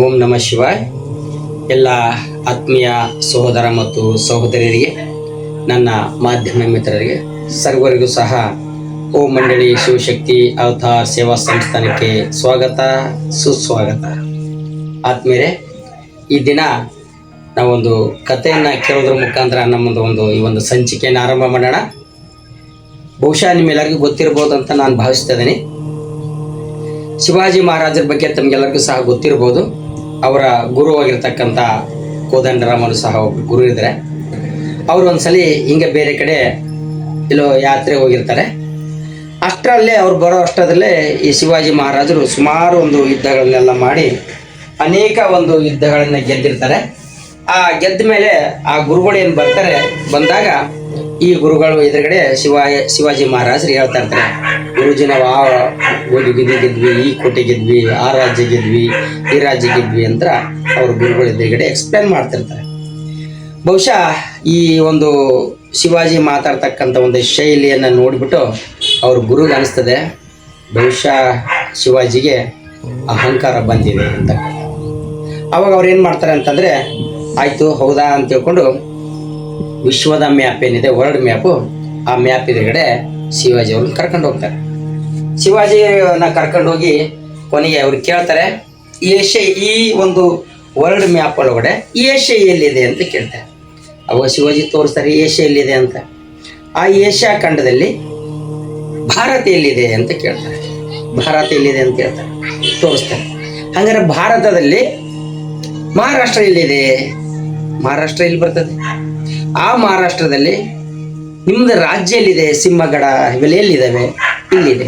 ಓಂ ನಮ ಶಿವಾಯ್. ಎಲ್ಲ ಆತ್ಮೀಯ ಸಹೋದರ ಮತ್ತು ಸಹೋದರಿಯರಿಗೆ, ನನ್ನ ಮಾಧ್ಯಮ ಮಿತ್ರರಿಗೆ, ಸರ್ವರಿಗೂ ಸಹ ಓಂ ಮಂಡಳಿ ಶಿವಶಕ್ತಿ ಅವತಾರ್ ಸೇವಾ ಸಂಸ್ಥಾನಕ್ಕೆ ಸ್ವಾಗತ, ಸುಸ್ವಾಗತ. ಆತ್ಮೀಯರೇ, ಈ ದಿನ ನಾವೊಂದು ಕಥೆಯನ್ನು ಕೇಳೋದ್ರ ಮುಖಾಂತರ ನಮ್ಮದು ಒಂದು ಈ ಒಂದು ಸಂಚಿಕೆಯನ್ನು ಆರಂಭ ಮಾಡೋಣ. ಬಹುಶಃ ನಿಮ್ಮೆಲ್ಲರಿಗೂ ಗೊತ್ತಿರ್ಬೋದು ಅಂತ ನಾನು ಭಾವಿಸ್ತಾ ಇದ್ದೀನಿ. ಶಿವಾಜಿ ಮಹಾರಾಜರ ಬಗ್ಗೆ ತಮಗೆಲ್ಲರಿಗೂ ಸಹ ಗೊತ್ತಿರ್ಬೋದು. ಅವರ ಗುರುವಾಗಿರ್ತಕ್ಕಂಥ ಕೋದಂಡರಾಮನು ಸಹ ಒಬ್ಬ ಗುರು ಇದ್ದಾರೆ. ಅವರು ಒಂದ್ಸಲ ಹಿಂಗೆ ಬೇರೆ ಕಡೆ ಇಲ್ಲೋ ಯಾತ್ರೆ ಹೋಗಿರ್ತಾರೆ. ಅಷ್ಟರಲ್ಲೇ ಅವ್ರು ಬರೋ ಅಷ್ಟರಲ್ಲೇ ಈ ಶಿವಾಜಿ ಮಹಾರಾಜರು ಸುಮಾರು ಒಂದು ಯುದ್ಧಗಳನ್ನೆಲ್ಲ ಮಾಡಿ ಅನೇಕ ಒಂದು ಯುದ್ಧಗಳನ್ನು ಗೆದ್ದಿರ್ತಾರೆ. ಆ ಗೆದ್ದ ಮೇಲೆ ಆ ಗುರುಗಳು ಏನು ಬರ್ತಾರೆ? ಬಂದಾಗ ಈ ಗುರುಗಳು ಎದುರುಗಡೆ ಶಿವ ಶಿವಾಜಿ ಮಹಾರಾಜರು ಹೇಳ್ತಾ ಇರ್ತಾರೆ. ಗುರುಜಿ ನಾವು ಆ ಗೋಧಿ ಗಿದ್ದಿ ಗೆದ್ವಿ, ಈ ಕೋಟೆ ಗೆದ್ವಿ, ಆ ರಾಜ್ಯ ಗೆದ್ವಿ, ಈ ರಾಜ್ಯ ಗೆದ್ವಿ ಅಂತ ಅವ್ರ ಗುರುಗಳು ಎದುರುಗಡೆ ಎಕ್ಸ್ಪ್ಲೇನ್ ಮಾಡ್ತಿರ್ತಾರೆ. ಬಹುಶಃ ಈ ಒಂದು ಶಿವಾಜಿ ಮಾತಾಡ್ತಕ್ಕಂಥ ಒಂದು ಶೈಲಿಯನ್ನು ನೋಡಿಬಿಟ್ಟು ಅವ್ರ ಗುರುಗೆ ಅನಿಸ್ತದೆ. ಬಹುಶಃ ಶಿವಾಜಿಗೆ ಅಹಂಕಾರ ಬಂದಿದೆ ಅಂತ. ಅವಾಗ ಅವ್ರು ಏನು ಮಾಡ್ತಾರೆ ಅಂತಂದರೆ, ಆಯಿತು, ಹೌದಾ? ಅಂತ ತಿಳ್ಕೊಂಡು ವಿಶ್ವದ ಮ್ಯಾಪ್ ಏನಿದೆ ವರ್ಲ್ಡ್ ಮ್ಯಾಪು ಆ ಮ್ಯಾಪ್ ಎದುರುಗಡೆ ಶಿವಾಜಿ ಅವ್ರನ್ನ ಕರ್ಕೊಂಡು ಹೋಗ್ತಾರೆ. ಶಿವಾಜಿನ ಕರ್ಕೊಂಡು ಹೋಗಿ ಕೊನೆಗೆ ಅವ್ರು ಕೇಳ್ತಾರೆ ಏಷ್ಯಾ ಈ ಒಂದು ವರ್ಲ್ಡ್ ಮ್ಯಾಪ್ ಒಳಗಡೆ ಏಷ್ಯಾ ಎಲ್ಲಿದೆ ಅಂತ ಕೇಳ್ತಾರೆ. ಅವಾಗ ಶಿವಾಜಿ ತೋರಿಸ್ತಾರೆ ಏಷ್ಯಾ ಎಲ್ಲಿದೆ ಅಂತ. ಆ ಏಷ್ಯಾ ಖಂಡದಲ್ಲಿ ಭಾರತ ಎಲ್ಲಿದೆ ಅಂತ ಕೇಳ್ತಾರೆ. ಭಾರತ ಎಲ್ಲಿದೆ ಅಂತ ಹೇಳ್ತಾರೆ ತೋರಿಸ್ತಾರೆ. ಹಂಗಾರೆ ಭಾರತದಲ್ಲಿ ಮಹಾರಾಷ್ಟ್ರ ಎಲ್ಲಿದೆ? ಮಹಾರಾಷ್ಟ್ರ ಎಲ್ಲಿ ಬರ್ತದೆ? ಆ ಮಹಾರಾಷ್ಟ್ರದಲ್ಲಿ ನಿಮ್ಮದು ರಾಜ್ಯ ಎಲ್ಲಿದೆ ಸಿಂಹಗಡ ಇವೆಲ್ಲ ಎಲ್ಲಿದ್ದಾವೆ ಇಲ್ಲಿದೆ.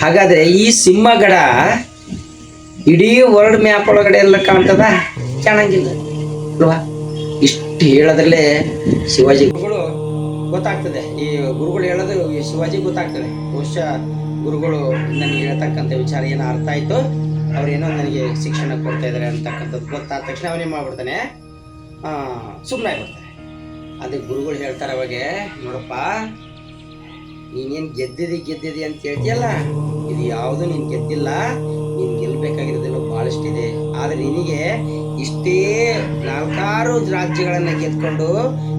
ಹಾಗಾದರೆ ಈ ಸಿಂಹಗಡ ಇಡೀ ವರ್ಲ್ಡ್ ಮ್ಯಾಪ್ ಒಳಗಡೆ ಎಲ್ಲ ಕಾಣ್ತದ? ಚೆನ್ನಾಗಿಲ್ಲ ಅಲ್ವಾ? ಇಷ್ಟು ಹೇಳೋದ್ರಲ್ಲೇ ಶಿವಾಜಿ. ಗುರುಗಳು ಗೊತ್ತಾಗ್ತದೆ. ಈ ಗುರುಗಳು ಹೇಳೋದು ಈ ಶಿವಾಜಿ ಗೊತ್ತಾಗ್ತದೆ. ಬಹುಶಃ ಗುರುಗಳು ನನಗೆ ಹೇಳ್ತಕ್ಕಂಥ ವಿಚಾರ ಏನೋ ಅರ್ಥ ಆಯಿತು. ಅವ್ರೇನೋ ನನಗೆ ಶಿಕ್ಷಣ ಕೊಡ್ತಾ ಇದ್ದಾರೆ ಅಂತಕ್ಕಂಥದ್ದು ಗೊತ್ತಾದ ತಕ್ಷಣ ಅವನೇ ಮಾಡ್ಬಿಡ್ತಾನೆ? ಸುಮ್ಮನೆ ಆಗ್ಬಿಡ್ತಾನೆ. ಅದಕ್ಕೆ ಗುರುಗಳು ಹೇಳ್ತಾರೆ ಅವಾಗೆ, ನೋಡಪ್ಪ, ನೀನೇನು ಗೆದ್ದಿದಿ ಗೆದ್ದಿದಿ ಅಂತ ಹೇಳ್ತೀಯಲ್ಲ? ಇದು ಯಾವುದು ನೀನು ಗೆದ್ದಿಲ್ಲ, ನೀನು ಗೆಲ್ಲಬೇಕಾಗಿರೋದೆಲ್ಲ ಭಾಳಷ್ಟಿದೆ ಆದರೆ ನಿನಗೆ ಇಷ್ಟೇ ನಾಲ್ಕಾರು ರಾಜ್ಯಗಳನ್ನು ಗೆದ್ಕೊಂಡು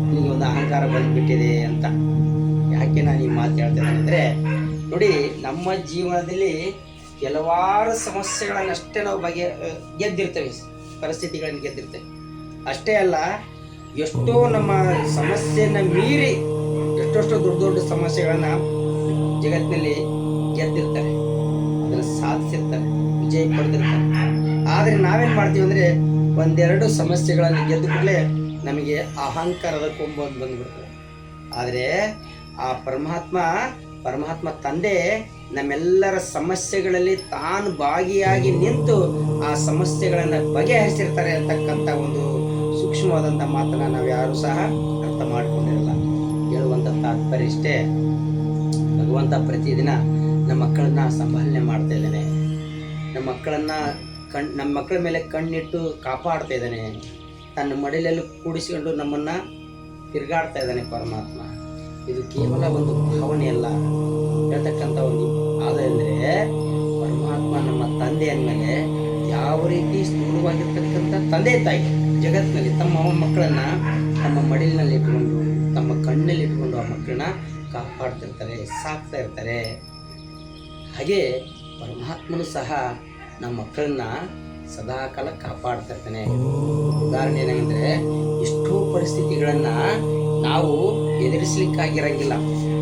ನಿನಗೆ ಒಂದು ಅಹಂಕಾರ ಬಂದುಬಿಟ್ಟಿದೆ ಅಂತ. ಯಾಕೆ ನಾನು ಈ ಮಾತು ಹೇಳ್ತೇನೆ ಅಂದರೆ, ನೋಡಿ, ನಮ್ಮ ಜೀವನದಲ್ಲಿ ಕೆಲವಾರು ಸಮಸ್ಯೆಗಳನ್ನಷ್ಟೇ ನಾವು ಬಗೆ, ಗೆದ್ದಿರ್ತೇವೆ. ಪರಿಸ್ಥಿತಿಗಳನ್ನು ಗೆದ್ದಿರ್ತೇವೆ. ಅಷ್ಟೇ ಅಲ್ಲ ಎಷ್ಟೋ ನಮ್ಮ ಸಮಸ್ಯೆಯನ್ನು ಮೀರಿ ಎಷ್ಟೆಷ್ಟೋ ದೊಡ್ಡ ದೊಡ್ಡ ಸಮಸ್ಯೆಗಳನ್ನು ಜಗತ್ತಿನಲ್ಲಿ ಗೆದ್ದಿರ್ತಾರೆ ಅದನ್ನು ಸಾಧಿಸಿರ್ತಾರೆ, ವಿಜಯ ಪಡೆದಿರ್ತಾರೆ. ಆದರೆ ನಾವೇನು ಮಾಡ್ತೀವಿ ಅಂದರೆ ಒಂದೆರಡು ಸಮಸ್ಯೆಗಳನ್ನು ಗೆದ್ದ ಕೂಡಲೇ ನಮಗೆ ಅಹಂಕಾರದ ಕೊಂಬಂದು ಬಂದ್ಬಿಡ್ತದೆ. ಆದರೆ ಆ ಪರಮಾತ್ಮ ಪರಮಾತ್ಮ ತಂದೆ ನಮ್ಮೆಲ್ಲರ ಸಮಸ್ಯೆಗಳಲ್ಲಿ ತಾನು ಭಾಗಿಯಾಗಿ ನಿಂತು ಆ ಸಮಸ್ಯೆಗಳನ್ನು ಬಗೆಹರಿಸಿರ್ತಾರೆ ಅಂತಕ್ಕಂಥ ಒಂದು ಸೂಕ್ಷ್ಮವಾದಂಥ ಮಾತನ್ನು ನಾವು ಯಾರೂ ಸಹ ಅರ್ಥ ಮಾಡ್ಕೊಂಡಿರಲ್ಲ. ಹೇಳುವಂಥ ತಾತ್ಪರ್ಯ ಇಷ್ಟೇ. ಭಗವಂತ ಪ್ರತಿದಿನ ನಮ್ಮ ಮಕ್ಕಳನ್ನ ಸಂಭಾಲನೆ ಮಾಡ್ತಾ ಇದ್ದಾನೆ. ನಮ್ಮ ಮಕ್ಕಳನ್ನ ಕಣ್, ನಮ್ಮ ಮಕ್ಕಳ ಮೇಲೆ ಕಣ್ಣಿಟ್ಟು ಕಾಪಾಡ್ತಾ ಇದ್ದಾನೆ. ತನ್ನ ಮಡಿಲಲ್ಲಿ ಕೂಡಿಸಿಕೊಂಡು ನಮ್ಮನ್ನು ತಿರುಗಾಡ್ತಾ ಇದ್ದಾನೆ ಪರಮಾತ್ಮ. ಇದು ಕೇವಲ ಒಂದು ಭಾವನೆ ಅಲ್ಲ. ಹೇಳ್ತಕ್ಕಂಥ ಒಂದು ಆದರೆ ಪರಮಾತ್ಮ ನಮ್ಮ ತಂದೆ ಅಂದಮೇಲೆ ಯಾವ ರೀತಿ ಸ್ಥೂಲವಾಗಿರ್ತಕ್ಕಂಥ ತಂದೆ ತಾಯಿ. ಜಗತ್ತಿನಲ್ಲಿ ತಮ್ಮ ಮಕ್ಕಳನ್ನ ತಮ್ಮ ಮಡಿಲಿನಲ್ಲಿ ಇಟ್ಕೊಂಡು, ತಮ್ಮ ಕಣ್ಣಲ್ಲಿ ಇಟ್ಕೊಂಡು ಆ ಮಕ್ಕಳನ್ನ ಕಾಪಾಡ್ತಿರ್ತಾರೆ, ಸಾಕ್ತಾ ಇರ್ತಾರೆ. ಹಾಗೆ ಪರಮಾತ್ಮನು ಸಹ ನಮ್ಮ ಮಕ್ಕಳನ್ನ ಸದಾಕಾಲ ಕಾಪಾಡ್ತಾ ಇರ್ತಾನೆ ಉದಾಹರಣೆ ಏನಂದರೆ, ಎಷ್ಟೋ ಪರಿಸ್ಥಿತಿಗಳನ್ನು ನಾವು ಎದುರಿಸ್ಲಿಕ್ಕಾಗಿರಂಗಿಲ್ಲ.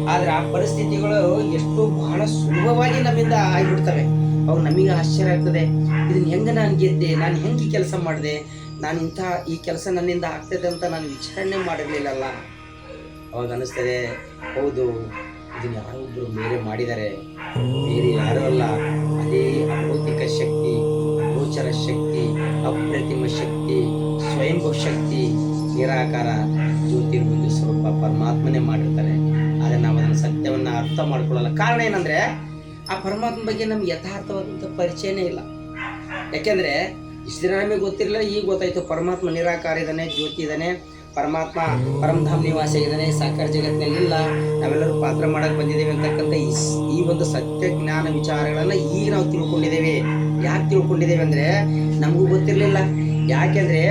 ಆದರೆ ಆ ಪರಿಸ್ಥಿತಿಗಳು ಎಷ್ಟು ಬಹಳ ಸುಲಭವಾಗಿ ನಮ್ಮಿಂದ ಆಗಿಬಿಡ್ತವೆ. ಅವು ನಮಗೆ ಆಶ್ಚರ್ಯ ಆಗ್ತದೆ. ಇದನ್ನ ಹೆಂಗೆ ನಾನು ಗೆದ್ದೆ? ನಾನು ಹೆಂಗೆ ಕೆಲಸ ಮಾಡಿದೆ? ನಾನು ಇಂಥ ಈ ಕೆಲಸ ನನ್ನಿಂದ ಆಗ್ತದೆ ಅಂತ ನಾನು ವಿಚಾರಣೆ ಮಾಡಿರಲಿಲ್ಲಲ್ಲ. ಅವಾಗ ಅನಿಸ್ತದೆ ಹೌದು ಇದನ್ನ ಯಾರೊಬ್ಬರು ಬೇರೆ ಮಾಡಿದ್ದಾರೆ. ಬೇರೆ ಯಾರೂ ಅಲ್ಲ. ಅದೇ ಅಭೌತಿಕ ಶಕ್ತಿ, ಗೋಚರ ಶಕ್ತಿ, ಅಪ್ರತಿಮ ಶಕ್ತಿ, ಸ್ವಯಂಭೂ ಶಕ್ತಿ, ನಿರಾಕಾರ ಜ್ಯೋತಿರ್ಬಂಧು ಸ್ವರೂಪ ಪರಮಾತ್ಮನೇ ಮಾಡಿರ್ತಾರೆ. ಆದರೆ ನಾವು ಅದನ್ನು ಸತ್ಯವನ್ನು ಅರ್ಥ ಮಾಡ್ಕೊಳ್ಳಲ್ಲ. ಕಾರಣ ಏನಂದರೆ, ಆ ಪರಮಾತ್ಮ ಬಗ್ಗೆ ನಮ್ಗೆ ಯಥಾರ್ಥವಾದಂಥ ಪರಿಚಯನೇ ಇಲ್ಲ. ಯಾಕೆಂದರೆ ಇಷ್ಟು ದಿನ ನಮಗೆ ಗೊತ್ತಿರಲಿಲ್ಲ, ಈಗ ಗೊತ್ತಾಯಿತು. ಪರಮಾತ್ಮ ನಿರಾಕಾರ ಇದ್ದಾನೆ, ಜ್ಯೋತಿ ಇದ್ದಾನೆ. ಪರಮಾತ್ಮ ಪರಮಧಾಮ್ ನಿವಾಸ ಇದ್ದಾನೆ ಸಾಕಾರ ಜಗತ್ತಿನಲ್ಲಿ ಇಲ್ಲ. ನಾವೆಲ್ಲರೂ ಪಾತ್ರ ಮಾಡಕ್ಕೆ ಬಂದಿದ್ದೇವೆ ಅಂತಕ್ಕಂಥ ಈ ಒಂದು ಸತ್ಯ ಜ್ಞಾನ ವಿಚಾರಗಳನ್ನು ಈಗ ನಾವು ತಿಳ್ಕೊಂಡಿದ್ದೇವೆ. ಯಾಕೆ ತಿಳ್ಕೊಂಡಿದ್ದೇವೆ ಅಂದರೆ, ನಮಗೂ ಗೊತ್ತಿರಲಿಲ್ಲ. ಯಾಕೆಂದರೆ,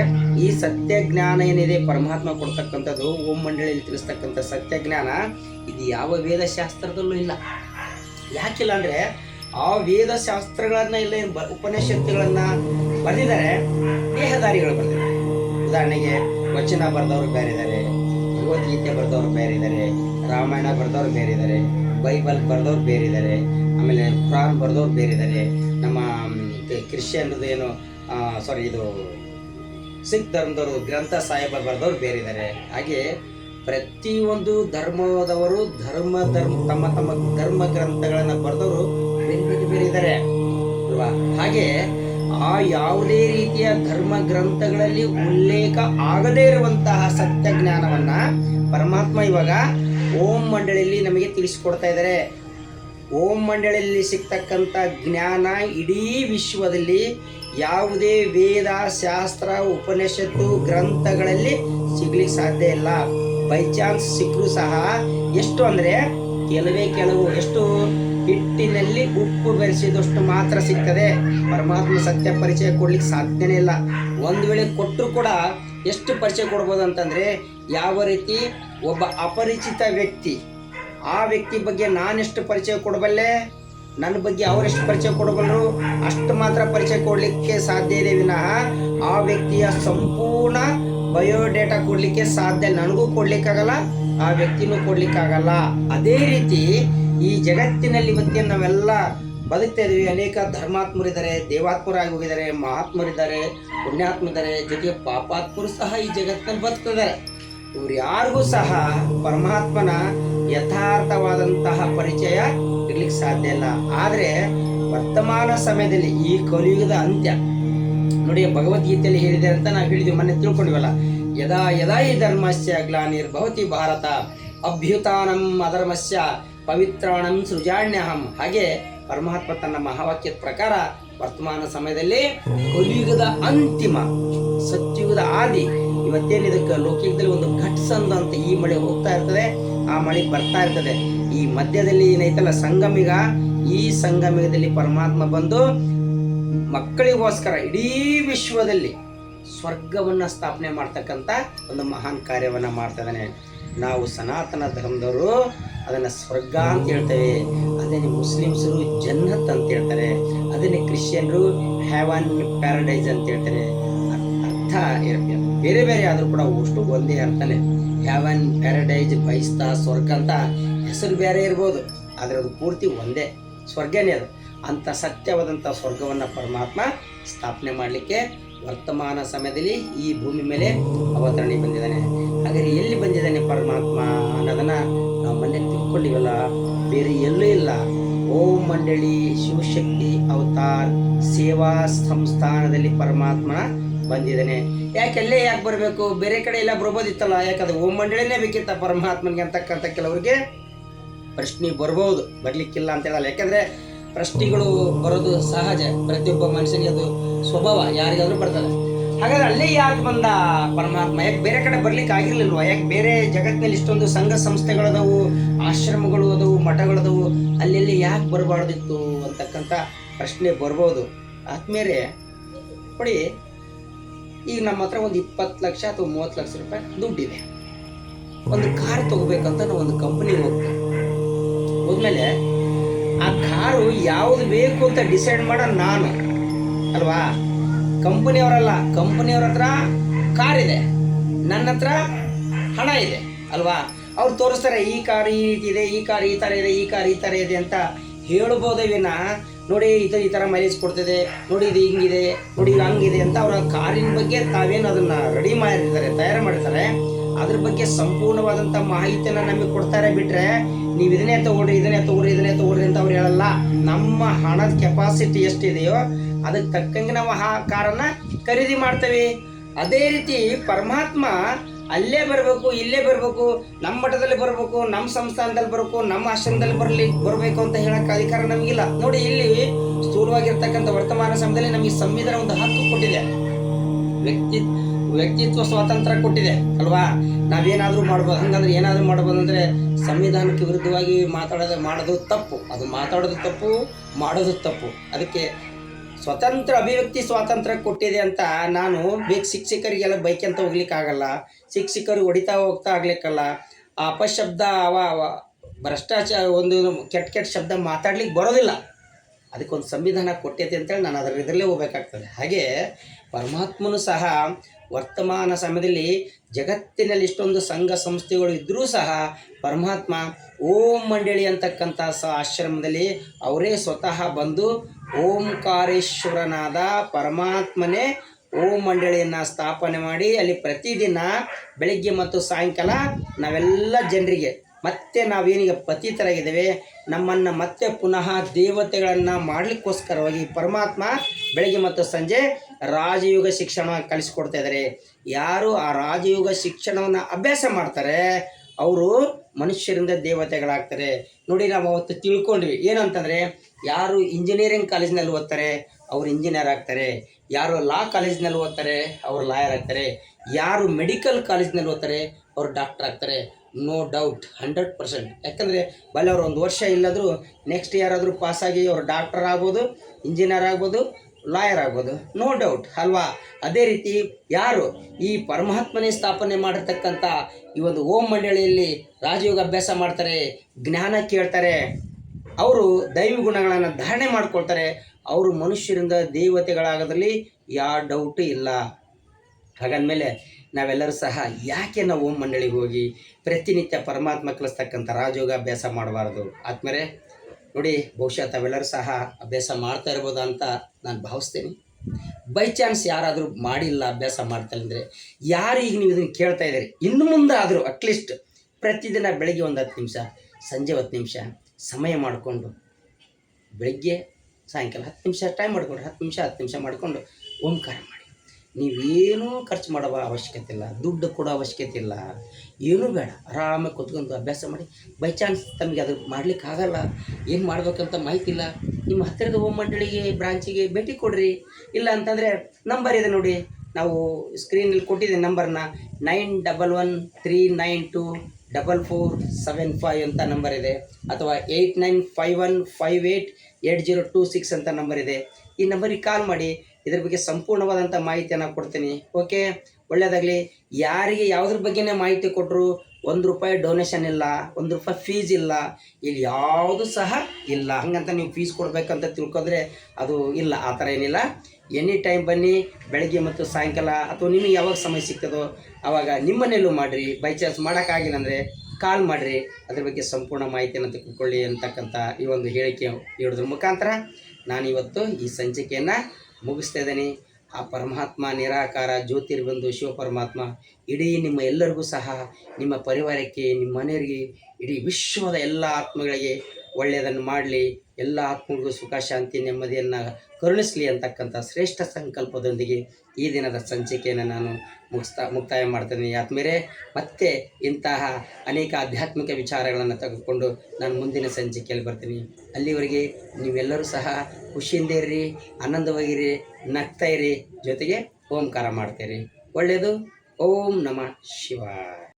ಈ ಸತ್ಯ ಜ್ಞಾನ ಏನಿದೆ, ಪರಮಾತ್ಮ ಕೊಡ್ತಕ್ಕಂಥದ್ದು, ಓಂ ಮಂಡಳಿಯಲ್ಲಿ ತಿಳಿಸ್ತಕ್ಕಂಥ ಸತ್ಯ ಜ್ಞಾನ, ಇದು ಯಾವ ವೇದಶಾಸ್ತ್ರದಲ್ಲೂ ಇಲ್ಲ. ಯಾಕಿಲ್ಲ ಅಂದರೆ ಆ ವೇದ ಶಾಸ್ತ್ರಗಳನ್ನ ಇಲ್ಲ ಉಪನಿಷತ್ತುಗಳನ್ನ ಬರೆದಿದ್ದಾರೆ ದೇಹದಾರಿಗಳು ಬರೆದಿದ್ದಾರೆ. ಉದಾಹರಣೆಗೆ ವಚನ ಬರೆದವರು ಬೇರೆ ಇದ್ದಾರೆ ಭಗವದ್ಗೀತೆ ಬರೆದವರು ಬೇರೆ ಇದ್ದಾರೆ ರಾಮಾಯಣ ಬರೆದವ್ರು ಬೇರೆ ಇದ್ದಾರೆ ಬೈಬಲ್ ಬರೆದವ್ರು ಬೇರೆ ಇದ್ದಾರೆ ಆಮೇಲೆ ಕುರಾನ್ ಬರೆದವ್ರು ಬೇರೆ ಇದ್ದಾರೆ ನಮ್ಮ ಕ್ರಿಶ್ಚಿಯನ್ದು ಏನು ಸಾರಿ ಇದು ಸಿಖ್ ಧರ್ಮದವರು, ಗ್ರಂಥ ಸಾಹೇಬ ಬರೆದವ್ರು ಬೇರೆ ಇದ್ದಾರೆ ಹಾಗೆ ಪ್ರತಿಯೊಂದು ಧರ್ಮದವರು ಧರ್ಮ ಧರ್ಮ, ತಮ್ಮ ತಮ್ಮ ಧರ್ಮ ಗ್ರಂಥಗಳನ್ನು ಬರೆದವರು ಬೇರೆ ಅಲ್ವಾ? ಹಾಗೆ ಆ ಯಾವುದೇ ರೀತಿಯ ಧರ್ಮ ಗ್ರಂಥಗಳಲ್ಲಿ ಉಲ್ಲೇಖ ಆಗದೇ ಇರುವಂತಹ ಸತ್ಯ ಜ್ಞಾನವನ್ನ ಪರಮಾತ್ಮ ಇವಾಗ ಓಂ ಮಂಡಳಿಯಲ್ಲಿ ನಮಗೆ ತಿಳಿಸಿಕೊಡ್ತಾ ಇದ್ದಾರೆ ಓಂ ಮಂಡಳಿಯಲ್ಲಿ ಸಿಗ್ತಕ್ಕಂಥ ಜ್ಞಾನ ಇಡೀ ವಿಶ್ವದಲ್ಲಿ ಯಾವುದೇ ವೇದ, ಶಾಸ್ತ್ರ, ಉಪನಿಷತ್ತು, ಗ್ರಂಥಗಳಲ್ಲಿ ಸಿಗ್ಲಿಕ್ಕೆ ಸಾಧ್ಯ ಇಲ್ಲ. ಬೈ ಚಾನ್ಸ್ ಸಿಕ್ಕರೂ ಸಹ. ಎಷ್ಟು ಅಂದರೆ ಕೆಲವೇ ಕೆಲವು ಎಷ್ಟು ಹಿಟ್ಟಿನಲ್ಲಿ ಉಪ್ಪು ಬೆರೆಸಿದಷ್ಟು ಮಾತ್ರ ಸಿಗ್ತದೆ. ಪರಮಾತ್ಮ ಸತ್ಯ ಪರಿಚಯ ಕೊಡ್ಲಿಕ್ಕೆ ಸಾಧ್ಯನೇ ಇಲ್ಲ. ಒಂದು ವೇಳೆ ಕೊಟ್ಟರು ಕೂಡ ಎಷ್ಟು ಪರಿಚಯ ಕೊಡ್ಬೋದು ಅಂತಂದರೆ, ಯಾವ ರೀತಿ ಒಬ್ಬ ಅಪರಿಚಿತ ವ್ಯಕ್ತಿ, ಆ ವ್ಯಕ್ತಿ ಬಗ್ಗೆ ನಾನೆಷ್ಟು ಪರಿಚಯ ಕೊಡಬಲ್ಲೆ, ನನ್ನ ಬಗ್ಗೆ ಅವರೆಷ್ಟು ಪರಿಚಯ ಕೊಡಬಲ್ಲರು ಅಷ್ಟು ಮಾತ್ರ ಪರಿಚಯ ಕೊಡಲಿಕ್ಕೆ ಸಾಧ್ಯ ಇದೆ ವಿನಃ ಆ ವ್ಯಕ್ತಿಯ ಸಂಪೂರ್ಣ ಬಯೋಡೇಟಾ ಕೊಡಲಿಕ್ಕೆ ಸಾಧ್ಯ, ನನಗೂ ಕೊಡಲಿಕ್ಕಾಗಲ್ಲ, ಆ ವ್ಯಕ್ತಿನೂ ಕೊಡ್ಲಿಕ್ಕಾಗಲ್ಲ. ಅದೇ ರೀತಿ ಈ ಜಗತ್ತಿನಲ್ಲಿ ಇವತ್ತಿನ ನಾವೆಲ್ಲ ಬದುಕ್ತಾ ಇದ್ದೀವಿ. ಅನೇಕ ಧರ್ಮಾತ್ಮರಿದ್ದಾರೆ, ದೇವಾತ್ಮರಾಗಿ ಹೋಗಿದ್ದಾರೆ, ಮಹಾತ್ಮರಿದ್ದಾರೆ, ಪುಣ್ಯಾತ್ಮರಿದ್ದಾರೆ, ಜೊತೆಗೆ ಪಾಪಾತ್ಮರು ಸಹ ಈ ಜಗತ್ತಿನಲ್ಲಿ ಬದುಕ್ತಿದ್ದಾರೆ. ಇವ್ರು ಯಾರಿಗೂ ಸಹ ಪರಮಾತ್ಮನ ಯಥಾರ್ಥವಾದಂತಹ ಪರಿಚಯ ಇರ್ಲಿಕ್ಕೆ ಸಾಧ್ಯ ಇಲ್ಲ. ಆದರೆ ವರ್ತಮಾನ ಸಮಯದಲ್ಲಿ ಈ ಕಲಿಯುಗದ ಅಂತ್ಯ. ನೋಡಿ, ಭಗವದ್ಗೀತೆಯಲ್ಲಿ ಹೇಳಿದೆ ಅಂತ ನಾವು ಹೇಳಿದ್ವಿ, ಮೊನ್ನೆ ತಿಳ್ಕೊಂಡಿವಲ್ಲ. ಯದಾ ಯದಾ ಈ ಧರ್ಮಸ್ಯ ಗ್ಲಾನಿರ್ಭವತಿ ಭಾರತ, ಅಭ್ಯುತಾನಂ ಅಧರ್ಮಸ್ಯ ಪವಿತ್ರಾಣಂ ಸೃಜಾಣ್ಯಹಂ. ಹಾಗೆ ಪರಮಾತ್ಮ ತನ್ನ ಮಹಾವಾಕ್ಯದ ಪ್ರಕಾರ ವರ್ತಮಾನ ಸಮಯದಲ್ಲಿ ಕಲಿಯುಗದ ಅಂತಿಮ, ಸತ್ಯುಗದ ಆದಿ, ಇವತ್ತೇನು ಇದಕ್ಕೆ ಲೌಕಿಕದಲ್ಲಿ ಒಂದು ಘಟ್ಸಂದ ಅಂತ ಈ ಮಳೆ ಹೋಗ್ತಾ ಇರ್ತದೆ, ಆ ಮಳೆ ಬರ್ತಾ ಇರ್ತದೆ. ಈ ಮಧ್ಯದಲ್ಲಿ ಏನೈತಲ್ಲ ಸಂಗಮಿಗ, ಈ ಸಂಗಮಿಗದಲ್ಲಿ ಪರಮಾತ್ಮ ಬಂದು ಮಕ್ಕಳಿಗೋಸ್ಕರ ಇಡೀ ವಿಶ್ವದಲ್ಲಿ ಸ್ವರ್ಗವನ್ನು ಸ್ಥಾಪನೆ ಮಾಡ್ತಕ್ಕಂಥ ಒಂದು ಮಹಾನ್ ಕಾರ್ಯವನ್ನು ಮಾಡ್ತಿದ್ದಾನೆ ನಾವು ಸನಾತನ ಧರ್ಮದವರು ಅದನ್ನು ಸ್ವರ್ಗ ಅಂತ ಹೇಳ್ತೇವೆ. ಅದನ್ನೇ ಮುಸ್ಲಿಮ್ಸರು ಜನ್ನತ್ ಅಂತ ಹೇಳ್ತಾರೆ. ಅದನ್ನೇ ಕ್ರಿಶ್ಚಿಯನ್ರು ಹ್ಯಾವನ್ ಪ್ಯಾರಡೈಸ್ ಅಂತ ಹೇಳ್ತಾರೆ. ಅರ್- ಅರ್ಥ ಇರುತ್ತೆ. ಬೇರೆ ಬೇರೆ ಆದರೂ ಕೂಡ ಅಷ್ಟು ಒಂದೇ ಅರ್ಥನೇ. ಹ್ಯಾವನ್ ಪ್ಯಾರಡೈಸ್ ಬಯಸ್ತಾ ಸ್ವರ್ಗ ಅಂತ ಹೆಸರು ಬೇರೆ ಇರ್ಬೋದು. ಆದರೆ ಅದು ಪೂರ್ತಿ ಒಂದೇ. ಸ್ವರ್ಗನೇ ಅದು. ಅಂಥ ಸತ್ಯವಾದಂಥ ಸ್ವರ್ಗವನ್ನು ಪರಮಾತ್ಮ ಸ್ಥಾಪನೆ ಮಾಡಲಿಕ್ಕೆ ವರ್ತಮಾನ ಸಮಯದಲ್ಲಿ ಈ ಭೂಮಿ ಮೇಲೆ ಅವತರಣೆ ಬಂದಿದ್ದಾನೆ. ಹಾಗಾದರೆ ಎಲ್ಲಿ ಬಂದಿದ್ದಾನೆ ಪರಮಾತ್ಮ ಅನ್ನೋದನ್ನು ನಾವು ಮೊನ್ನೆ ತಿಳ್ಕೊಂಡಿವಲ್ಲ, ಬೇರೆ ಎಲ್ಲೂ ಇಲ್ಲ. ಓಂ ಮಂಡಳಿ ಶಿವಶಕ್ತಿ ಅವತಾರ್ ಸೇವಾ ಸಂಸ್ಥಾನದಲ್ಲಿ ಪರಮಾತ್ಮ ಬಂದಿದ್ದಾನೆ. ಯಾಕೆ ಅಲ್ಲೇ ಯಾಕೆ ಬರಬೇಕು? ಬೇರೆ ಕಡೆ ಎಲ್ಲ ಬರ್ಬೋದಿತ್ತಲ್ಲ ಯಾಕಂದ್ರೆ ಓಂ ಮಂಡಳಿನೇ ಬೇಕಿತ್ತ ಪರಮಾತ್ಮನಿಗೆ ಅಂತಕ್ಕಂಥ ಕೆಲವರಿಗೆ ಪ್ರಶ್ನೆ ಬರ್ಬೋದು, ಬರಲಿಕ್ಕಿಲ್ಲ ಅಂತ ಹೇಳಲ್ಲ. ಯಾಕಂದ್ರೆ ಪ್ರಶ್ನೆಗಳು ಬರೋದು ಸಹಜ. ಪ್ರತಿಯೊಬ್ಬ ಮನುಷ್ಯನಿಗೆ ಅದು ಸ್ವಭಾವ, ಯಾರಿಗಾದ್ರೂ ಬರ್ತದೆ. ಹಾಗಾದ್ರೆ ಅಲ್ಲೇ ಯಾಕೆ ಬಂದ ಪರಮಾತ್ಮ? ಯಾಕೆ ಬೇರೆ ಕಡೆ ಬರ್ಲಿಕ್ಕೆ ಆಗಿರ್ಲಿಲ್ವಾ? ಯಾಕೆ ಬೇರೆ ಜಗತ್ತಿನಲ್ಲಿ ಇಷ್ಟೊಂದು ಸಂಘ ಸಂಸ್ಥೆಗಳದವು ಆಶ್ರಮಗಳು ಅದವು ಮಠಗಳದವು ಅಲ್ಲೆಲ್ಲಿ ಯಾಕೆ ಬರಬಾರ್ದಿತ್ತು ಅಂತಕ್ಕಂಥ ಪ್ರಶ್ನೆ ಬರ್ಬೋದು. ಆದ್ಮೇಲೆ ನೋಡಿ, ಈಗ ನಮ್ಮ ಹತ್ರ ಒಂದು ಇಪ್ಪತ್ತು ಲಕ್ಷ ಅಥವಾ ಮೂವತ್ತು ಲಕ್ಷ ರೂಪಾಯಿ ದುಡ್ಡಿದೆ. ಒಂದು ಕಾರ್ ತಗೋಬೇಕಂತ ನಾವು ಒಂದು ಕಂಪನಿಗೆ ಹೋಗ್ತೇವೆ ಹೋದ್ಮೇಲೆ ಕಾರು ಯಾವುದು ಬೇಕು ಅಂತ ಡಿಸೈಡ್ ಮಾಡೋ ನಾನು. ಅಲ್ವಾ? ಕಂಪನಿಯವರಲ್ಲ, ಕಂಪನಿಯವ್ರ ಹತ್ರ ಕಾರ್ ಇದೆ. ನನ್ನ ಹತ್ರ ಹಣ ಇದೆ. ಅಲ್ವಾ? ಅವ್ರು ತೋರಿಸ್ತಾರೆ, ಈ ಕಾರ್ ಈ ರೀತಿ ಇದೆ, ಈ ಕಾರ್ ಈ ಥರ ಇದೆ, ಈ ಕಾರ್ ಈ ಥರ ಇದೆ ಅಂತ ಹೇಳ್ಬೋದೇ ವಿನ ನೋಡಿ ಇದು ಈ ಥರ ಮೈಲೇಜ್ ಕೊಡ್ತಿದೆ, ನೋಡಿ ಇದು ಹಿಂಗಿದೆ, ನೋಡಿ ಇದು ಹಂಗಿದೆ ಅಂತ ಅವರ ಕಾರಿನ ಬಗ್ಗೆ ತಾವೇನು ಅದನ್ನ ರೆಡಿ ಮಾಡಿರ್ತಾರೆ, ತಯಾರು ಮಾಡಿರ್ತಾರೆ. ಅದ್ರ ಬಗ್ಗೆ ಸಂಪೂರ್ಣವಾದಂಥ ಮಾಹಿತಿಯನ್ನ ನಮಗೆ ಕೊಡ್ತಾರೆ ಬಿಟ್ರೆ ನೀವು ಇದನ್ನೇ ತಗೊಳ್ರಿ ಇದನ್ನೇ ತಗೊಳ್ರಿ ಇದನ್ನೇ ತಗೊಳ್ರಿ ಅಂತ ಅವ್ರು ಹೇಳಲ್ಲ. ನಮ್ಮ ಹಣದ ಕೆಪಾಸಿಟಿ ಎಷ್ಟಿದೆಯೋ ಅದಕ್ಕೆ ತಕ್ಕಂಗೆ ನಾವು ಆ ಕಾರನ್ನ ಖರೀದಿ ಮಾಡ್ತೇವೆ. ಅದೇ ರೀತಿ ಪರಮಾತ್ಮ ಅಲ್ಲೇ ಬರಬೇಕು, ಇಲ್ಲೇ ಬರಬೇಕು, ನಮ್ಮ ಮಠದಲ್ಲಿ ಬರಬೇಕು, ನಮ್ಮ ಸಂಸ್ಥಾನದಲ್ಲಿ ಬರಬೇಕು, ನಮ್ಮ ಆಶ್ರಮದಲ್ಲಿ ಬರಲಿ, ಬರಬೇಕು ಅಂತ ಹೇಳಕ್ಕೆ ಅಧಿಕಾರ ನಮಗಿಲ್ಲ. ನೋಡಿ, ಇಲ್ಲಿ ಸ್ಥೂಲವಾಗಿರ್ತಕ್ಕಂಥ ವರ್ತಮಾನ ಸಮಯದಲ್ಲಿ ನಮಗೆ ಸಂವಿಧಾನ ಒಂದು ಹಕ್ಕು ಕೊಟ್ಟಿದೆ. ವ್ಯಕ್ತಿ ವ್ಯಕ್ತಿತ್ವ ಸ್ವಾತಂತ್ರ್ಯ ಕೊಟ್ಟಿದೆ, ಅಲ್ವಾ? ನಾವೇನಾದರೂ ಮಾಡ್ಬೋದು ಹಂಗಂದ್ರೆ ಏನಾದರೂ ಮಾಡ್ಬೋದು ಅಂದ್ರೆ ಸಂವಿಧಾನಕ್ಕೆ ವಿರುದ್ಧವಾಗಿ ಮಾತಾಡೋದು, ಮಾಡೋದು ತಪ್ಪು. ಅದು ಮಾತಾಡೋದು ತಪ್ಪು, ಮಾಡೋದು ತಪ್ಪು. ಅದಕ್ಕೆ ಸ್ವತಂತ್ರ ಅಭಿವ್ಯಕ್ತಿ ಸ್ವಾತಂತ್ರ್ಯ ಕೊಟ್ಟಿದೆ ಅಂತ ನಾನು ಬೇಕು ಶಿಕ್ಷಕರಿಗೆಲ್ಲ ಬೈಕಂತ ಹೋಗ್ಲಿಕ್ಕಾಗಲ್ಲ, ಶಿಕ್ಷಕರು ಹೊಡಿತಾ ಹೋಗ್ತಾ ಆಗ್ಲಿಕ್ಕಲ್ಲ, ಆ ಅಪಶಬ್ದ, ಅವ ಭ್ರಷ್ಟಾಚಾರ, ಒಂದು ಕೆಟ್ಟ ಕೆಟ್ಟ ಶಬ್ದ ಮಾತಾಡ್ಲಿಕ್ಕೆ ಬರೋದಿಲ್ಲ. ಅದಕ್ಕೊಂದು ಸಂವಿಧಾನ ಕೊಟ್ಟೈತೆ ಅಂತೇಳಿ ನಾನು ಅದರ ಇದರಲ್ಲೇ ಹೋಗ್ಬೇಕಾಗ್ತದೆ. ಹಾಗೆ ಪರಮಾತ್ಮನು ಸಹ ವರ್ತಮಾನ ಸಮಯದಲ್ಲಿ ಜಗತ್ತಿನಲ್ಲಿ ಇಷ್ಟೊಂದು ಸಂಘ ಸಂಸ್ಥೆಗಳು ಇದ್ದರೂ ಸಹ ಪರಮಾತ್ಮ ಓಂ ಮಂಡಳಿ ಅಂತಕ್ಕಂಥ ಸ ಆಶ್ರಮದಲ್ಲಿ ಅವರೇ ಸ್ವತಃ ಬಂದು ಓಂಕಾರೇಶ್ವರನಾದ ಪರಮಾತ್ಮನೇ ಓಂ ಮಂಡಳಿಯನ್ನು ಸ್ಥಾಪನೆ ಮಾಡಿ ಅಲ್ಲಿ ಪ್ರತಿದಿನ ಬೆಳಿಗ್ಗೆ ಮತ್ತು ಸಾಯಂಕಾಲ ನಾವೆಲ್ಲ ಜನರಿಗೆ ಮತ್ತೆ ನಾವೇನೀಗ ಪತಿತರಾಗಿದ್ದೇವೆ, ನಮ್ಮನ್ನು ಮತ್ತೆ ಪುನಃ ದೇವತೆಗಳನ್ನು ಮಾಡಲಿಕ್ಕೋಸ್ಕರವಾಗಿ ಪರಮಾತ್ಮ ಬೆಳಗ್ಗೆ ಮತ್ತು ಸಂಜೆ ರಾಜಯುಗ ಶಿಕ್ಷಣ ಕಲಿಸ್ಕೊಡ್ತಾ ಇದ್ದಾರೆ. ಯಾರು ಆ ರಾಜಯುಗ ಶಿಕ್ಷಣವನ್ನು ಅಭ್ಯಾಸ ಮಾಡ್ತಾರೆ, ಅವರು ಮನುಷ್ಯರಿಂದ ದೇವತೆಗಳಾಗ್ತಾರೆ. ನೋಡಿ ನಾವು ಅವತ್ತು ತಿಳ್ಕೊಂಡ್ವಿ, ಏನಂತಂದರೆ ಯಾರು ಇಂಜಿನಿಯರಿಂಗ್ ಕಾಲೇಜ್ನಲ್ಲಿ ಓದ್ತಾರೆ, ಅವರು ಇಂಜಿನಿಯರ್ ಆಗ್ತಾರೆ. ಯಾರು ಲಾ ಕಾಲೇಜ್ನಲ್ಲಿ ಓದ್ತಾರೆ, ಅವರು ಲಾಯರ್ ಆಗ್ತಾರೆ. ಯಾರು ಮೆಡಿಕಲ್ ಕಾಲೇಜ್ನಲ್ಲಿ ಓದ್ತಾರೆ, ಅವರು ಡಾಕ್ಟರ್ ಆಗ್ತಾರೆ. ನೋ ಡೌಟ್ ಹಂಡ್ರೆಡ್ ಪರ್ಸೆಂಟ್ ಯಾಕಂದರೆ ಬಲ್ಲಿ ಅವ್ರು ಒಂದು ವರ್ಷ ಇಲ್ಲಾದರೂ ನೆಕ್ಸ್ಟ್ ಯಾರಾದರೂ ಪಾಸಾಗಿ ಅವರು ಡಾಕ್ಟರ್ ಆಗ್ಬೋದು ಇಂಜಿನಿಯರ್ ಆಗ್ಬೋದು ಲಾಯರ್ ಆಗ್ಬೋದು. ನೋ ಡೌಟ್ ಅಲ್ವಾ? ಅದೇ ರೀತಿ ಯಾರು ಈ ಪರಮಾತ್ಮನೇ ಸ್ಥಾಪನೆ ಮಾಡಿರ್ತಕ್ಕಂಥ ಈ ಒಂದು ಓಂ ಮಂಡಳಿಯಲ್ಲಿ ರಾಜಯೋಗ ಅಭ್ಯಾಸ ಮಾಡ್ತಾರೆ, ಜ್ಞಾನ ಕೇಳ್ತಾರೆ, ಅವರು ದೈವ ಗುಣಗಳನ್ನು ಧಾರಣೆ ಮಾಡ್ಕೊಳ್ತಾರೆ, ಅವರು ಮನುಷ್ಯರಿಂದ ದೇವತೆಗಳಾಗೋದ್ರಲ್ಲಿ ಯಾವ ಡೌಟು ಇಲ್ಲ. ಹಾಗಂದಮೇಲೆ ನಾವೆಲ್ಲರೂ ಸಹ ಯಾಕೆ ನಾವು ಓಂ ಮಂಡಳಿಗೆ ಹೋಗಿ ಪ್ರತಿನಿತ್ಯ ಪರಮಾತ್ಮ ಕಲಿಸ್ತಕ್ಕಂಥ ರಾಜಯೋಗ ಅಭ್ಯಾಸ ಮಾಡಬಾರ್ದು? ಆದ್ಮೇಲೆ ನೋಡಿ, ಬಹುಶಃ ತಾವೆಲ್ಲರೂ ಸಹ ಅಭ್ಯಾಸ ಮಾಡ್ತಾ ಇರ್ಬೋದು ಅಂತ ನಾನು ಭಾವಿಸ್ತೇನೆ. ಬೈ ಚಾನ್ಸ್ ಯಾರಾದರೂ ಮಾಡಿಲ್ಲ ಅಭ್ಯಾಸ ಮಾಡ್ತಾ ಅಂದರೆ ಯಾರು ಈಗ ನೀವು ಇದನ್ನು ಕೇಳ್ತಾ ಇದ್ದೀರಿ? ಇನ್ನು ಮುಂದೆ ಆದರೂ ಅಟ್ಲೀಸ್ಟ್ ಪ್ರತಿದಿನ ಬೆಳಗ್ಗೆ ಒಂದು ಹತ್ತು ನಿಮಿಷ, ಸಂಜೆ ಹತ್ತು ನಿಮಿಷ ಸಮಯ ಮಾಡಿಕೊಂಡು ಬೆಳಗ್ಗೆ ಸಾಯಂಕಾಲ ಹತ್ತು ನಿಮಿಷ ಟೈಮ್ ಮಾಡಿಕೊಂಡು ಹತ್ತು ನಿಮಿಷ ಹತ್ತು ನಿಮಿಷ ಮಾಡಿಕೊಂಡು ಓಂಕಾರ ಮಾಡಿ. ನೀವೇನೂ ಖರ್ಚು ಮಾಡುವ ಅವಶ್ಯಕತೆ ಇಲ್ಲ, ದುಡ್ಡು ಕೊಡೋ ಅವಶ್ಯಕತೆ ಇಲ್ಲ. ಏನೂ ಬೇಡ ಆರಾಮಾಗಿ ಕೂತ್ಕೊಂಡು ಅಭ್ಯಾಸ ಮಾಡಿ. ಬೈ ಚಾನ್ಸ್ ತಮಗೆ ಅದು ಮಾಡ್ಲಿಕ್ಕೆ ಆಗಲ್ಲ, ಏನು ಮಾಡಬೇಕಂತ ಮಾಹಿತಿ ಇಲ್ಲ. ನಿಮ್ಮ ಹತ್ತಿರದ ಹೋಮ್ ಮಂಡಳಿಗೆ ಬ್ರಾಂಚಿಗೆ ಭೇಟಿ ಕೊಡ್ರಿ. ಇಲ್ಲ ಅಂತಂದರೆ ನಂಬರ್ ಇದೆ ನೋಡಿ. ನಾವು ಸ್ಕ್ರೀನಲ್ಲಿ ಕೊಟ್ಟಿದ್ದೀನಿ ನಂಬರ್ನ nine double one three nine two double four seven five ಅಂತ ನಂಬರ್ ಇದೆ. ಅಥವಾ eight nine five one five eight eight zero two six ಅಂತ ನಂಬರ್ ಇದೆ. ಈ ನಂಬರಿಗೆ ಕಾಲ್ ಮಾಡಿ. ಇದ್ರ ಬಗ್ಗೆ ಸಂಪೂರ್ಣವಾದಂಥ ಮಾಹಿತಿಯನ್ನು ಕೊಡ್ತೀನಿ. ಓಕೆ ಒಳ್ಳೆಯದಾಗಲಿ ಯಾರಿಗೆ ಯಾವುದ್ರ ಬಗ್ಗೆನೇ ಮಾಹಿತಿ ಕೊಟ್ಟರು ಒಂದು ರೂಪಾಯಿ ಡೊನೇಷನ್ ಇಲ್ಲ, ಒಂದು ರೂಪಾಯಿ ಫೀಸ್ ಇಲ್ಲ, ಇಲ್ಲಿ ಯಾವುದು ಸಹ ಇಲ್ಲ. ಹಂಗಂತ ನೀವು ಫೀಸ್ ಕೊಡಬೇಕಂತ ತಿಳ್ಕೊಂಡ್ರೆ ಅದು ಇಲ್ಲ, ಆ ಥರ ಏನಿಲ್ಲ. ಎನಿ ಟೈಮ್ ಬನ್ನಿ, ಬೆಳಗ್ಗೆ ಮತ್ತು ಸಾಯಂಕಾಲ ಅಥವಾ ನಿಮಗೆ ಯಾವಾಗ ಸಮಯ ಸಿಗ್ತದೋ ಆವಾಗ ನಿಮ್ಮನೆಯಲ್ಲೂ ಮಾಡಿರಿ. ಬೈ ಚಾನ್ಸ್ ಮಾಡೋಕ್ಕಾಗಿಲ್ಲ ಅಂದರೆ ಕಾಲ್ ಮಾಡಿರಿ. ಅದ್ರ ಬಗ್ಗೆ ಸಂಪೂರ್ಣ ಮಾಹಿತಿಯನ್ನು ತಿಳ್ಕೊಳ್ಳಿ ಅಂತಕ್ಕಂಥ ಈ ಒಂದು ಹೇಳಿಕೆ ಹೇಳೋದ್ರ ಮುಖಾಂತರ ನಾನಿವತ್ತು ಈ ಸಂಚಿಕೆಯನ್ನು ಮುಗಿಸ್ತಾ ಇದ್ದೀನಿ. ಆ ಪರಮಾತ್ಮ ನಿರಾಕಾರ ಜ್ಯೋತಿರ್ಬಂಧು ಶಿವಪರಮಾತ್ಮ, ಇಡೀ ನಿಮ್ಮ ಎಲ್ಲರಿಗೂ ಸಹ ನಿಮ್ಮ ಪರಿವಾರಕ್ಕೆ, ನಿಮ್ಮ ಮನೆಯವರಿಗೆ, ಇಡೀ ವಿಶ್ವದ ಎಲ್ಲ ಆತ್ಮಗಳಿಗೆ ಒಳ್ಳೆಯದನ್ನು ಮಾಡಲಿ, ಎಲ್ಲ ಆತ್ಮಗಳಿಗೂ ಸುಖ, ಶಾಂತಿ, ನೆಮ್ಮದಿಯನ್ನು ಕರುಣಿಸಲಿ ಅಂತಕ್ಕಂಥ ಶ್ರೇಷ್ಠ ಸಂಕಲ್ಪದೊಂದಿಗೆ ಈ ದಿನದ ಸಂಚಿಕೆಯನ್ನು ನಾನು ಮುಗಿಸ್ತಾ, ಮುಕ್ತಾಯ ಮಾಡ್ತೇನೆ. ಆದ್ಮೇಲೆ ಮತ್ತೆ ಇಂತಹ ಅನೇಕ ಆಧ್ಯಾತ್ಮಿಕ ವಿಚಾರಗಳನ್ನು ತೆಗೆದುಕೊಂಡು ನಾನು ಮುಂದಿನ ಸಂಚಿಕೆಯಲ್ಲಿ ಬರ್ತೀನಿ. ಅಲ್ಲಿವರೆಗೆ ನೀವೆಲ್ಲರೂ ಸಹ ಖುಷಿಯಿಂದ ಇರ್ರಿ ಆನಂದವಾಗಿರಿ ನಗ್ತಾ ಇರಿ ಜೊತೆಗೆ ಓಂಕಾರ ಮಾಡ್ತೀರಿ ಒಳ್ಳೆಯದು ಓಂ ನಮಃ ಶಿವಾಯ.